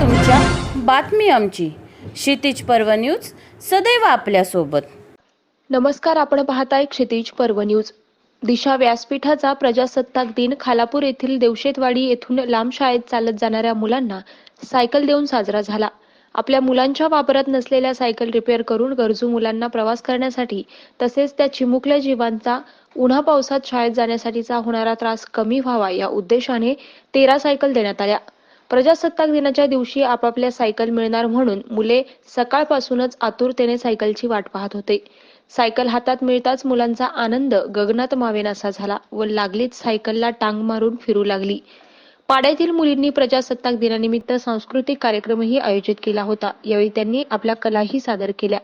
तुमच्या बातमी आमची. क्षितिज पर्व न्यूज सदैव आपल्यासोबत. नमस्कार आपण पाहताय क्षितिज पर्व न्यूज. दिशा व्यासपीठाचा प्रजासत्ताक दिन खालापूर येथील देवशेतवाडी येथून लांब शाळेत चालत जाणाऱ्या मुलांना सायकल देऊन साजरा झाला. आपल्या मुलांच्या वापरात नसलेल्या सायकल रिपेअर करून गरजू मुलांना प्रवास करण्यासाठी तसेच त्या चिमुकल्या जीवांचा उन्हा पावसात शाळेत जाण्यासाठीचा होणारा त्रास कमी व्हावा या उद्देशाने तेरा सायकल देण्यात आल्या. प्रजासत्ताक दिनाच्या दिवशी आपापल्या सायकल मिळणार म्हणून मुले सकाळपासूनच आतुरतेने सायकलची वाट पाहत होते. सायकल हातात मिळताच मुलांचा आनंद गगनात मावेनासा झाला व लागलीच सायकलला टांग मारून फिरू लागली. पाड्यातील मुलींनी प्रजासत्ताक दिनानिमित्त सांस्कृतिक कार्यक्रमही आयोजित केला होता. यावेळी त्यांनी आपल्या कलाही सादर केल्या.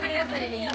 Привет, привет.